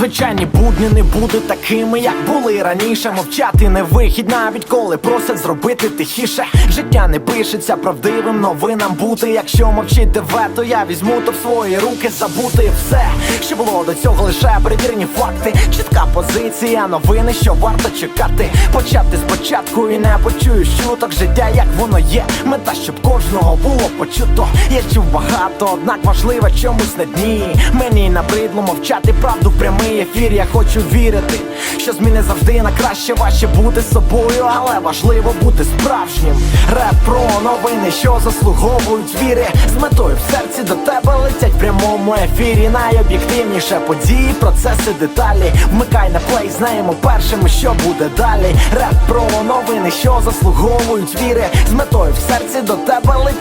Звичайні будні не будуть такими, як були раніше. Мовчати не вихід, навіть коли просять зробити тихіше. Життя не пишеться правдивим новинам бути. Якщо мовчить тебе, то я візьму то в свої руки забути все, що було до цього лише перевірені факти. Чітка позиція, новини, що варто чекати. Почати спочатку і не почую чуток життя, як воно є. Мета, щоб кожного було почуто. Я чув багато, однак важливо чомусь на дні. Мені набридло мовчати правду в прямий ефір. Я хочу вірити, що зміни завжди на краще важче бути собою, але важливо бути справжнім. Реп про новини, що заслуговують віри. З метою в серці до тебе летять в прямому ефірі. Найоб'єктивніше події, процеси, деталі. Вмикай на плей, знаємо першими, що буде далі. Реп про новини, що заслуговують віри. З метою в серці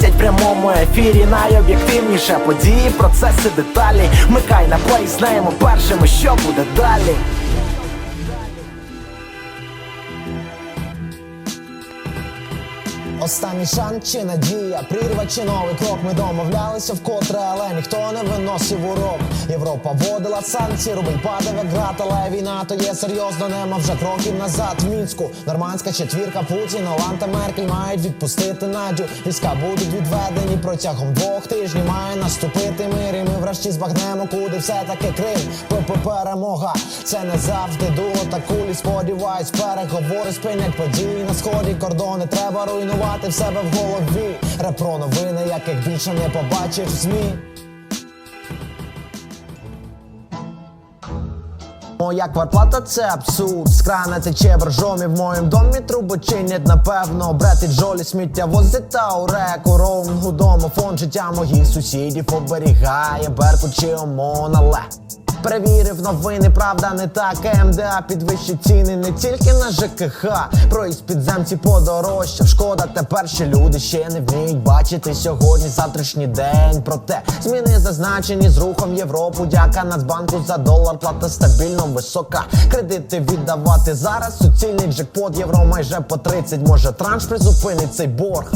до в прямому ефірі. Найоб'єктивніше події, процеси, деталі. Микай на плей, знаємо першими, що буде далі. Останній шанс чи надія, прірва чи новий крок. Ми домовлялися вкотре, але ніхто не виносив урок. Європа вводила санкції, рубль падав як град, але війна то є серйозно, нема вже кроків назад. В мінську нормандська четвірка Путін, Оланд та Меркель мають відпустити Надю. Війська будуть відведені протягом двох тижнів. Має наступити мир, і ми врешті збагнемо, куди все таки Крим. ПП перемога, це не завжди дуло та кулі. Сподіваюсь, переговори спинять події на сході. Кордони треба руйнувати в себе в голові. Репро новини, яких більше не побачиш в змі. Моя квартплата це абсурд. З крана тече боржомі в моєму домі трубу чинять, напевно. Брати джолі сміття возить та у реку дому домофон життя моїх сусідів оберігає Беркут чи ОМОН, але Перевірив новини, правда не так МДА підвищить ціни не тільки на ЖКХ Проїзд підземці подорожчав Шкода, тепер ще люди ще не вміють бачити сьогодні завтрашній день. Проте зміни зазначені з рухом Європу. Дяка Нацбанку за долар, плата стабільно висока. Кредити віддавати зараз. Суцільний джекпот євро майже по 30 Може транш призупинить цей борг.